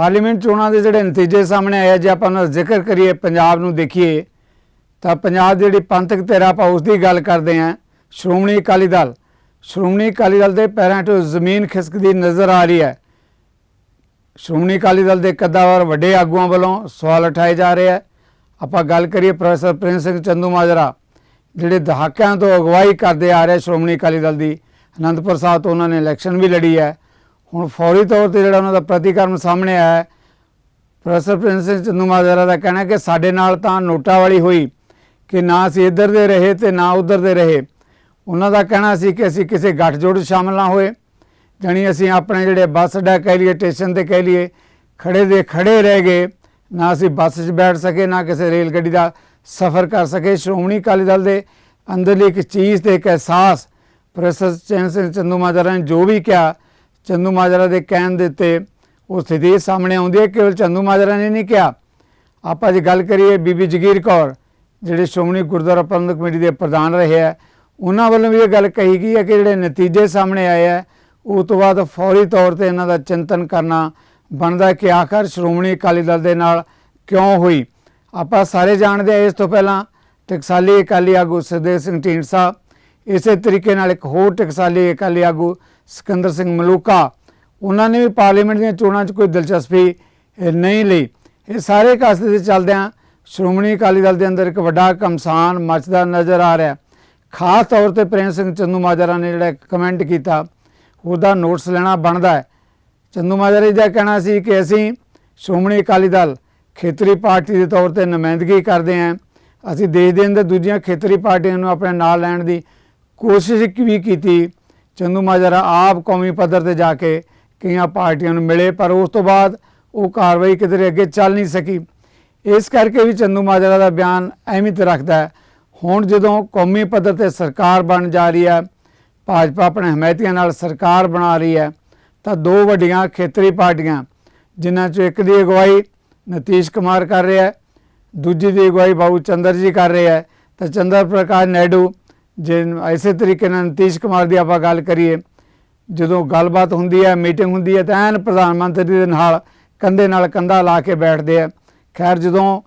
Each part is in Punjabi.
ਪਾਰਲੀਮੈਂਟ ਚੋਣਾਂ ਦੇ ਜਿਹੜੇ ਨਤੀਜੇ ਸਾਹਮਣੇ ਆਏ ਆ, ਜੇ ਆਪਾਂ ਉਹਨਾਂ ਦਾ ਜ਼ਿਕਰ ਕਰੀਏ ਪੰਜਾਬ ਨੂੰ ਦੇਖੀਏ ਤਾਂ ਪੰਜਾਬ ਦੀ ਜਿਹੜੀ ਪੰਥਕ ਧਿਰ ਆਪਾਂ ਉਸ ਦੀ ਗੱਲ ਕਰਦੇ ਆਂ ਸ਼੍ਰੋਮਣੀ ਅਕਾਲੀ ਦਲ। ਸ਼੍ਰੋਮਣੀ ਅਕਾਲੀ ਦਲ ਦੇ ਪੈਰਾਂ 'ਤੋਂ ਜ਼ਮੀਨ ਖਿਸਕਦੀ ਨਜ਼ਰ ਆ ਰਹੀ ਹੈ। ਸ਼੍ਰੋਮਣੀ ਅਕਾਲੀ ਦਲ ਦੇ ਕੱਦਾਵਰ ਵੱਡੇ ਆਗੂਆਂ ਵੱਲੋਂ ਸਵਾਲ ਉਠਾਏ ਜਾ ਰਹੇ ਹੈ ਆਪਾਂ ਗੱਲ ਕਰੀਏ ਪ੍ਰੋਫੈਸਰ ਪ੍ਰਿੰਸ ਸਿੰਘ ਚੰਦੂ ਮਾਜਰਾ ਜਿਹੜੇ ਦਹਾਕਿਆਂ ਤੋਂ ਅਗਵਾਈ ਕਰਦੇ ਆ ਰਹੇ ਸ਼੍ਰੋਮਣੀ ਅਕਾਲੀ ਦਲ ਦੀ। ਅਨੰਦਪੁਰ ਸਾਹਿਬ ਤੋਂ ਉਹਨਾਂ ਨੇ ਇਲੈਕਸ਼ਨ ਵੀ ਲੜੀ ਹੈ। ਹੁਣ ਫੌਰੀ ਤੌਰ ਤੇ ਜਿਹੜਾ ਉਹਨਾਂ ਦਾ ਪ੍ਰਤੀਕਰਮ ਸਾਹਮਣੇ ਆਇਆ ਹੈ, ਪ੍ਰੋਫੈਸਰ ਪ੍ਰਿੰਸ ਸਿੰਘ ਚੰਦੂ ਮਾਜਰਾ ਦਾ ਕਹਿਣਾ ਕਿ ਸਾਡੇ ਨਾਲ ਤਾਂ ਨੋਟਾ ਵਾਲੀ ਹੋਈ ਕਿ ਨਾ ਅਸੀਂ ਇੱਧਰ ਦੇ ਰਹੇ ਤੇ ਨਾ ਉੱਧਰ ਦੇ ਰਹੇ। ਉਹਨਾਂ ਦਾ ਕਹਿਣਾ ਸੀ ਕਿ ਅਸੀਂ ਕਿਸੇ ਗੱਠਜੋੜ 'ਚ ਸ਼ਾਮਲ ਨਾ ਹੋਏ, ਜਾਣੀ ਅਸੀਂ ਆਪਣੇ ਜਿਹੜੇ ਬੱਸ ਅੱਡਾ ਕਹਿ ਲਈਏ ਸਟੇਸ਼ਨ ਤੇ ਕਹਿ ਲਈਏ ਖੜੇ ਦੇ ਖੜੇ ਰਹਿ ਗਏ, ਨਾ ਅਸੀਂ ਬੱਸ 'ਚ ਬੈਠ ਸਕੇ, ਨਾ ਕਿਸੇ ਰੇਲ ਗੱਡੀ ਦਾ ਸਫ਼ਰ ਕਰ ਸਕੇ। ਸ਼੍ਰੋਮਣੀ ਅਕਾਲੀ ਦਲ ਦੇ ਅੰਦਰਲੀ ਇੱਕ ਚੀਜ਼ ਤੇ ਇੱਕ ਅਹਿਸਾਸ ਪ੍ਰੋਫੈਸਰ ਚੈਨ ਸਿੰਘ ਚੰਦੂ ਮਾਜਰਾ ਨੇ ਜੋ ਵੀ ਕਿਹਾ ਚੰਦੂ ਮਾਜਰਾ ਦੇ ਕਹਿਣ ਦੇ ਉੱਤੇ ਉਹ ਸਥਿਤੀ ਸਾਹਮਣੇ ਆਉਂਦੀ ਹੈ ਕੇਵਲ ਚੰਦੂ ਮਾਜਰਾ ਨੇ ਨਹੀਂ ਕਿਹਾ। ਆਪਾਂ ਜੇ ਗੱਲ ਕਰੀਏ ਬੀਬੀ ਜਗੀਰ ਕੌਰ, ਜਿਹੜੇ ਸ਼੍ਰੋਮਣੀ ਗੁਰਦੁਆਰਾ ਪ੍ਰਬੰਧਕ ਕਮੇਟੀ ਦੇ ਪ੍ਰਧਾਨ ਰਹੇ ਆ, ਉਹਨਾਂ ਵੱਲੋਂ ਵੀ ਇਹ ਗੱਲ ਕਹੀ ਗਈ ਹੈ ਕਿ ਜਿਹੜੇ ਨਤੀਜੇ ਸਾਹਮਣੇ ਆਏ ਆ, ਉਹ ਤੋਂ ਬਾਅਦ ਫੌਰੀ ਤੌਰ ਤੇ ਇਹਨਾਂ ਦਾ ਚਿੰਤਨ ਕਰਨਾ ਬਣਦਾ ਕਿ ਆਖਰ ਸ਼੍ਰੋਮਣੀ ਅਕਾਲੀ ਦਲ ਦੇ ਨਾਲ ਕਿਉਂ ਹੋਈ। ਆਪਾਂ ਸਾਰੇ ਜਾਣਦੇ ਆ, ਇਸ ਤੋਂ ਪਹਿਲਾਂ ਟਕਸਾਲੀ ਅਕਾਲੀ ਆਗੂ ਸੁਖਦੇਵ ਸਿੰਘ ਢੀਂਡਸਾ ਇਸੇ ਤਰੀਕੇ ਨਾਲ ਇੱਕ ਹੋਰ ਟਕਸਾਲੀ ਅਕਾਲੀ ਆਗੂ ਸਿਕੰਦਰ ਸਿੰਘ ਮਲੂਕਾ, ਉਹਨਾਂ ਨੇ ਵੀ ਪਾਰਲੀਮੈਂਟ ਦੀਆਂ ਚੋਣਾਂ 'ਚ ਕੋਈ ਦਿਲਚਸਪੀ ਨਹੀਂ ਲਈ। ਇਹ ਸਾਰੇ ਕਾਸਤੇ ਦੇ ਚੱਲਦਿਆਂ ਸ਼੍ਰੋਮਣੀ ਅਕਾਲੀ ਦਲ ਦੇ ਅੰਦਰ ਇੱਕ ਵੱਡਾ ਕਮਸਾਨ ਮਚਦਾ ਨਜ਼ਰ ਆ ਰਿਹਾ। ਖਾਸ ਤੌਰ ਤੇ ਪ੍ਰੇਮ ਸਿੰਘ ਚੰਦੂ ਮਾਜਰਾ ਨੇ ਜਿਹੜਾ ਕਮੈਂਟ ਕੀਤਾ, ਉਹਦਾ ਨੋਟਸ ਲੈਣਾ ਬਣਦਾ ਹੈ। ਚੰਦੂ ਮਾਜਰਾ ਜੀ ਦਾ ਕਹਿਣਾ ਸੀ ਕਿ ਅਸੀਂ ਸ਼੍ਰੋਮਣੀ ਅਕਾਲੀ ਦਲ ਖੇਤਰੀ ਪਾਰਟੀ ਦੇ ਤੌਰ ਤੇ ਨੁਮਾਇੰਦਗੀ ਕਰਦੇ ਹਾਂ ਅਸੀਂ ਦੇਸ਼ ਦੇ ਅੰਦਰ ਦੂਜੀਆਂ ਖੇਤਰੀ ਪਾਰਟੀਆਂ ਨੂੰ ਆਪਣੇ ਨਾਲ ਲੈਣ ਦੀ ਕੋਸ਼ਿਸ਼ ਵੀ ਕੀਤੀ, ਚੰਦੂ ਮਾਜਰਾ ਆਪ ਕੌਮੀ ਪੱਧਰ ਤੇ ਜਾ ਕੇ ਕਈਆਂ ਪਾਰਟੀਆਂ ਨੂੰ ਮਿਲੇ, ਪਰ ਉਸ ਤੋਂ ਬਾਅਦ ਉਹ ਕਾਰਵਾਈ ਕਿਧਰੇ ਅੱਗੇ ਚੱਲ ਨਹੀਂ ਸਕੀ। ਇਸ ਕਰਕੇ ਵੀ ਚੰਦੂ ਮਾਜਰਾ ਦਾ ਬਿਆਨ ਅਹਿਮੀਅਤ ਰੱਖਦਾ ਹੈ। ਹੁਣ ਜਦੋਂ ਕੌਮੀ ਪੱਧਰ ਤੇ ਸਰਕਾਰ ਬਣ ਜਾ ਰਹੀ ਹੈ, ਭਾਜਪਾ ਆਪਣੇ ਹਮਾਇਤੀਆਂ ਨਾਲ ਸਰਕਾਰ ਬਣਾ ਰਹੀ ਹੈ, ਤਾਂ ਦੋ ਵੱਡੀਆਂ ਖੇਤਰੀ ਪਾਰਟੀਆਂ, ਜਿਨ੍ਹਾਂ ਚੋਂ ਇੱਕ ਦੀ ਅਗਵਾਈ ਨਤੀਸ਼ ਕੁਮਾਰ ਕਰ ਰਿਹਾ ਹੈ, ਦੂਜੀ ਦੀ ਅਗਵਾਈ ਬਾਬੂ ਚੰਦਰ ਜੀ ਕਰ ਰਹੇ ਹੈ, ਤਾਂ ਚੰਦਰ ਪ੍ਰਕਾਸ਼ ਨਾਇਡੂ ਜੇ ਐਸੇ ਤਰੀਕੇ ਨਾਲ ਨਤੀਸ਼ ਕੁਮਾਰ ਦੀ ਆਪਾਂ ਗੱਲ ਕਰੀਏ, ਜਦੋਂ ਗੱਲਬਾਤ ਹੁੰਦੀ ਹੈ, ਮੀਟਿੰਗ ਹੁੰਦੀ ਹੈ, ਤਾਂ ਐਨ ਪ੍ਰਧਾਨ ਮੰਤਰੀ ਦੇ ਨਾਲ ਕੰਧੇ ਨਾਲ ਕੰਧਾ ਲਾ ਕੇ ਬੈਠਦੇ ਆ। ਖੈਰ, ਜਦੋਂ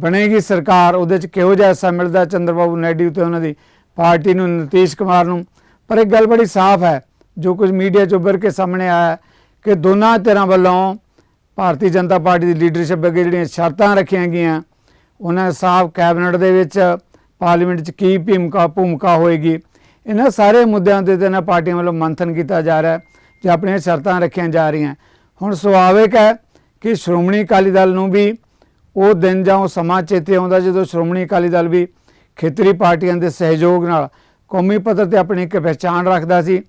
ਬਣੇਗੀ ਸਰਕਾਰ, ਉਹਦੇ ਚ ਕਿਹੋ ਜਿਹਾ ਹਿੱਸਾ ਮਿਲਦਾ? ਚੰਦਰਬਾਬੂ ਨਾਇਡੂ ਤੇ ਉਹਨਾਂ ਦੀ ਪਾਰਟੀ ਨੂੰ, ਨਤੀਸ਼ ਕੁਮਾਰ ਨੂੰ। ਪਰ ਇੱਕ ਗੱਲ ਬੜੀ ਸਾਫ਼ ਹੈ, ਜੋ ਕੁਝ ਮੀਡੀਆ 'ਚ ਉੱਭਰ ਕੇ ਸਾਹਮਣੇ ਆਇਆ ਕਿ ਦੋਨਾਂ ਧਿਰਾਂ ਵੱਲੋਂ ਭਾਰਤੀ ਜਨਤਾ ਪਾਰਟੀ ਦੀ ਲੀਡਰਸ਼ਿਪ ਅੱਗੇ ਜਿਹੜੀਆਂ ਸ਼ਰਤਾਂ ਰੱਖੀਆਂ ਗਈਆਂ, ਉਹਨਾਂ ਸਾਫ਼ ਕੈਬਨਿਟ ਦੇ ਵਿੱਚ ਪਾਰਲੀਮੈਂਟ 'ਚ ਕੀ ਭੂਮਿਕਾ ਭੂਮਿਕਾ ਹੋਏਗੀ? ਇਹਨਾਂ ਸਾਰੇ ਮੁੱਦਿਆਂ ਤੇ ਤੇ ਇਹਨਾਂ ਪਾਰਟੀਆਂ ਵੱਲੋਂ ਮੰਥਨ ਕੀਤਾ ਜਾ ਰਿਹਾ ਹੈ ਤੇ ਆਪਣੀਆਂ ਸ਼ਰਤਾਂ ਰੱਖੀਆਂ ਜਾ ਰਹੀਆਂ ਹੁਣ ਸੁਭਾਵਿਕ ਹੈ ਕਿ ਸ਼੍ਰੋਮਣੀ ਅਕਾਲੀ ਦਲ ਨੂੰ ਵੀ ਉਹ ਦਿਨ ਜਾਂ ਉਹ ਸਮਾਂ ਚੇਤੇ ਆਉਂਦਾ ਜਦੋਂ ਸ਼੍ਰੋਮਣੀ ਅਕਾਲੀ ਦਲ ਵੀ ਖੇਤਰੀ ਪਾਰਟੀਆਂ ਦੇ ਸਹਿਯੋਗ ਨਾਲ ਕੌਮੀ ਪੱਧਰ ਤੇ ਆਪਣੀ ਇੱਕ ਪਹਿਚਾਣ ਰੱਖਦਾ ਸੀ,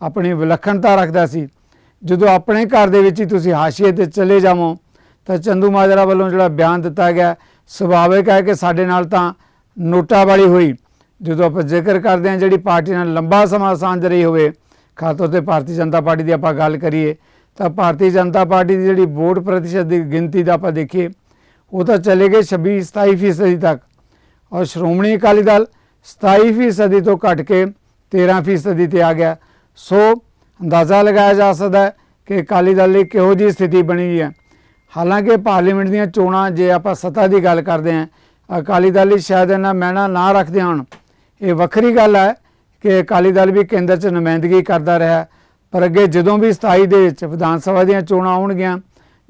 ਆਪਣੀ ਵਿਲੱਖਣਤਾ ਰੱਖਦਾ ਸੀ। ਜਦੋਂ ਆਪਣੇ ਘਰ ਦੇ ਵਿੱਚ ਹੀ ਤੁਸੀਂ ਹਾਸ਼ੀਏ ਤੇ ਚਲੇ ਜਾਵੋ, ਤਾਂ ਚੰਦੂ ਮਾਜਰਾ ਵੱਲੋਂ ਜਿਹੜਾ ਬਿਆਨ ਦਿੱਤਾ ਗਿਆ ਸੁਭਾਵਿਕ ਹੈ ਕਿ ਸਾਡੇ ਨਾਲ ਤਾਂ ਨੋਟਾ ਵਾਲੀ ਹੋਈ। ਜਦੋਂ ਆਪਾਂ ਜ਼ਿਕਰ ਕਰਦੇ ਹਾਂ ਜਿਹੜੀ ਪਾਰਟੀ ਨਾਲ ਲੰਬਾ ਸਮਾਂ ਸਾਂਝ ਰਹੀ ਹੋਵੇ, ਖਾਸ ਤੌਰ ਤੇ ਭਾਰਤੀ ਜਨਤਾ ਪਾਰਟੀ ਦੀ ਆਪਾਂ ਗੱਲ ਕਰੀਏ, ਤਾਂ ਭਾਰਤੀ ਜਨਤਾ ਪਾਰਟੀ ਦੀ ਜਿਹੜੀ ਵੋਟ ਪ੍ਰਤੀਸ਼ਤ ਦੀ ਗਿਣਤੀ ਦਾ ਆਪਾਂ ਦੇਖੀਏ, ਉਹ ਤਾਂ ਚਲੇ ਗਏ 26 27 ਫੀਸਦੀ ਤੱਕ। ਔਰ ਸ਼੍ਰੋਮਣੀ ਅਕਾਲੀ ਦਲ 27 ਫੀਸਦੀ ਤੋਂ ਘਟ ਕੇ 13 ਫੀਸਦੀ ਤੇ ਆ ਗਿਆ। ਸੋ ਅੰਦਾਜ਼ਾ ਲਗਾਇਆ ਜਾ ਸਕਦਾ ਹੈ ਕਿ ਅਕਾਲੀ ਦਲ ਲਈ ਕਿਹੋ ਜਿਹੀ ਸਥਿਤੀ ਬਣੀ ਹੈ। ਹਾਲਾਂਕਿ ਪਾਰਲੀਮੈਂਟ ਦੀਆਂ ਚੋਣਾਂ, ਜੇ ਆਪਾਂ ਸੱਤਾ ਦੀ ਗੱਲ ਕਰਦੇ ਹਾਂ ਅਕਾਲੀ ਦਲ ਲਈ ਸ਼ਾਇਦ ਇਹਨਾਂ ਮਹਿਣਾ ਨਾ ਰੱਖਦੇ ਹੋਣ। ਇਹ ਵੱਖਰੀ ਗੱਲ ਹੈ ਕਿ ਅਕਾਲੀ ਦਲ ਵੀ ਕੇਂਦਰ 'ਚ ਨੁਮਾਇੰਦਗੀ ਕਰਦਾ ਰਿਹਾ। ਪਰ ਅੱਗੇ ਜਦੋਂ ਵੀ 27 ਦੇ ਵਿੱਚ ਵਿਧਾਨ ਸਭਾ ਦੀਆਂ ਚੋਣਾਂ ਆਉਣਗੀਆਂ,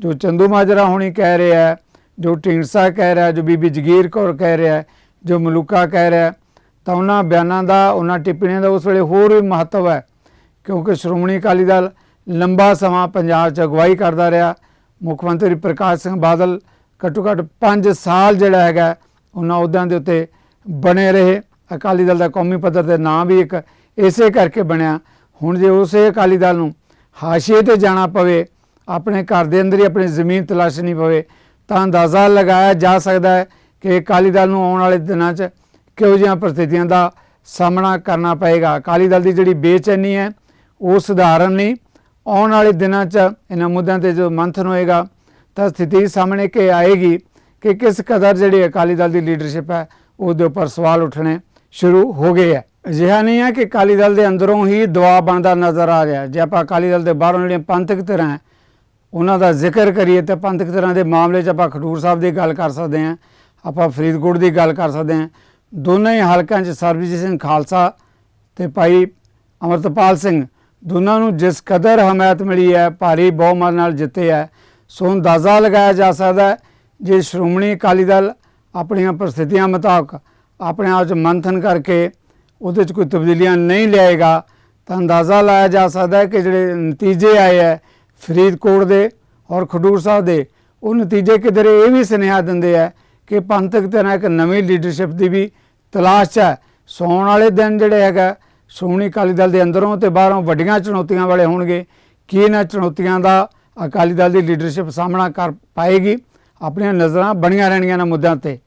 ਜੋ ਚੰਦੂ ਮਾਜਰਾ ਹੋਣੀ ਕਹਿ ਰਿਹਾ ਜੋ ਢੀਂਡਸਾ ਕਹਿ ਰਿਹਾ, ਜੋ ਬੀਬੀ ਜਗੀਰ ਕੌਰ ਕਹਿ ਰਿਹਾ ਜੋ ਮਲੂਕਾ ਕਹਿ ਰਿਹਾ ਤਾਂ ਉਹਨਾਂ ਬਿਆਨਾਂ ਦਾ, ਉਹਨਾਂ ਟਿੱਪਣੀਆਂ ਦਾ ਉਸ ਵੇਲੇ ਹੋਰ ਵੀ ਮਹੱਤਵ ਹੈ। ਕਿਉਂਕਿ ਸ਼੍ਰੋਮਣੀ ਅਕਾਲੀ ਦਲ ਲੰਬਾ ਸਮਾਂ ਪੰਜਾਬ 'ਚ ਅਗਵਾਈ ਕਰਦਾ ਰਿਹਾ। ਮੁੱਖ ਮੰਤਰੀ ਪ੍ਰਕਾਸ਼ ਸਿੰਘ ਬਾਦਲ ਘੱਟੋ ਘੱਟ 5 ਸਾਲ ਜਿਹੜਾ ਹੈਗਾ, ਉਹਨਾਂ ਅਹੁਦਿਆਂ ਦੇ ਉੱਤੇ ਬਣੇ ਰਹੇ। ਅਕਾਲੀ ਦਲ ਦਾ ਕੌਮੀ ਪੱਧਰ ਤੇ ਨਾਂ ਵੀ ਇੱਕ ਇਸੇ ਕਰਕੇ ਬਣਿਆ। ਹੁਣ ਜੇ ਉਸੇ ਅਕਾਲੀ ਦਲ ਨੂੰ ਹਾਸ਼ੀਏ ਤੇ ਜਾਣਾ ਪਵੇ, ਆਪਣੇ ਘਰ ਦੇ ਅੰਦਰ ਹੀ ਆਪਣੀ ਜ਼ਮੀਨ ਤਲਾਸ਼ਣੀ ਪਵੇ, ਤਾਂ ਅੰਦਾਜ਼ਾ ਲਗਾਇਆ ਜਾ ਸਕਦਾ ਹੈ ਕਿ ਅਕਾਲੀ ਦਲ ਨੂੰ ਆਉਣ ਵਾਲੇ ਦਿਨਾਂ 'ਚ ਕਿਹੋ ਜਿਹੀਆਂ ਪ੍ਰਸਥਿਤੀਆਂ ਦਾ ਸਾਹਮਣਾ ਕਰਨਾ ਪਏਗਾ। ਅਕਾਲੀ ਦਲ ਦੀ ਜਿਹੜੀ ਬੇਚੈਨੀ ਹੈ, ਉਹ ਸਧਾਰਨ ਨਹੀਂ। ਆਉਣ ਵਾਲੇ ਦਿਨਾਂ 'ਚ ਇਹਨਾਂ ਮੁੱਦਿਆਂ ਤੇ ਜੋ ਮੰਥਨ ਹੋਏਗਾ ਤਾਂ ਸਥਿਤੀ ਸਾਹਮਣੇ ਕਿ ਆਏਗੀ ਕਿ ਕਿਸ ਕਦਰ ਜਿਹੜੀ ਅਕਾਲੀ ਦਲ ਦੀ ਲੀਡਰਸ਼ਿਪ ਹੈ, ਉਹਦੇ ਉੱਪਰ ਸਵਾਲ ਉੱਠਣੇ ਸ਼ੁਰੂ ਹੋ ਗਏ ਹੈ। ਅਜਿਹਾ ਨਹੀਂ ਹੈ ਕਿ ਅਕਾਲੀ ਦਲ ਦੇ ਅੰਦਰੋਂ ਹੀ ਦਬਾਅ ਬਣਦਾ ਨਜ਼ਰ ਆ ਰਿਹਾ ਜੇ ਆਪਾਂ ਅਕਾਲੀ ਦਲ ਦੇ ਬਾਹਰੋਂ ਜਿਹੜੀਆਂ ਪੰਥਕ ਧਿਰਾਂ ਹੈ, ਉਹਨਾਂ ਦਾ ਜ਼ਿਕਰ ਕਰੀਏ ਤਾਂ ਪੰਥਕ ਧਿਰਾਂ ਦੇ ਮਾਮਲੇ 'ਚ ਆਪਾਂ ਖਡੂਰ ਸਾਹਿਬ ਦੀ ਗੱਲ ਕਰ ਸਕਦੇ ਹਾਂ, ਆਪਾਂ ਫਰੀਦਕੋਟ ਦੀ ਗੱਲ ਕਰ ਸਕਦੇ ਹਾਂ। ਦੋਨਾਂ ਹੀ ਹਲਕਿਆਂ 'ਚ ਸਰਬਜੀਤ ਸਿੰਘ ਖਾਲਸਾ ਤੇ ਭਾਈ ਅਮਰਤਪਾਲ ਸਿੰਘ, ਦੋਨਾਂ ਨੂੰ ਜਿਸ ਕਦਰ ਹਮਾਇਤ ਮਿਲੀ ਹੈ, ਭਾਰੀ ਬਹੁਮਤ ਨਾਲ ਜਿੱਤੇ ਹੈ ਸੋ ਅੰਦਾਜ਼ਾ ਲਗਾਇਆ ਜਾ ਸਕਦਾ ਹੈ ਜੇ ਸ਼੍ਰੋਮਣੀ ਅਕਾਲੀ ਦਲ ਆਪਣੀਆਂ ਪ੍ਰਸਥਿਤੀਆਂ ਮੁਤਾਬਕ ਆਪਣੇ ਆਪ 'ਚ ਮੰਥਨ ਕਰਕੇ ਉਹਦੇ 'ਚ ਕੋਈ ਤਬਦੀਲੀਆਂ ਨਹੀਂ ਲਿਆਏਗਾ, ਤਾਂ ਅੰਦਾਜ਼ਾ ਲਾਇਆ ਜਾ ਸਕਦਾ ਹੈ ਕਿ ਜਿਹੜੇ ਨਤੀਜੇ ਆਏ ਹੈ ਫਰੀਦਕੋਟ ਦੇ ਔਰ ਖਡੂਰ ਸਾਹਿਬ ਦੇ, ਉਹ ਨਤੀਜੇ ਕਿਧਰੇ ਇਹ ਵੀ ਸੁਨੇਹਾ ਦਿੰਦੇ ਆ ਕਿ ਪੰਥਕ ਤੇ ਨਾ ਇੱਕ ਨਵੀਂ ਲੀਡਰਸ਼ਿਪ ਦੀ ਵੀ ਤਲਾਸ਼ 'ਚ ਹੈ। ਸੌਣ ਵਾਲੇ ਦਿਨ ਜਿਹੜੇ ਹੈਗਾ, ਸ਼੍ਰੋਮਣੀ ਅਕਾਲੀ ਦਲ ਦੇ ਅੰਦਰੋਂ ਤੇ ਬਾਹਰੋਂ ਵੱਡੀਆਂ ਚੁਣੌਤੀਆਂ ਵਾਲੇ ਹੋਣਗੇ। ਕੀ ਇਹਨਾਂ ਚੁਣੌਤੀਆਂ ਦਾ ਅਕਾਲੀ ਦਲ ਦੀ ਲੀਡਰਸ਼ਿਪ ਸਾਹਮਣਾ ਕਰ ਪਾਏਗੀ। ਆਪਣੀਆਂ ਨਜ਼ਰਾਂ ਬਣੀਆਂ ਰਹਿਣਗੀਆਂ ਇਹਨਾਂ ਮੁੱਦਿਆਂ ਤੇ।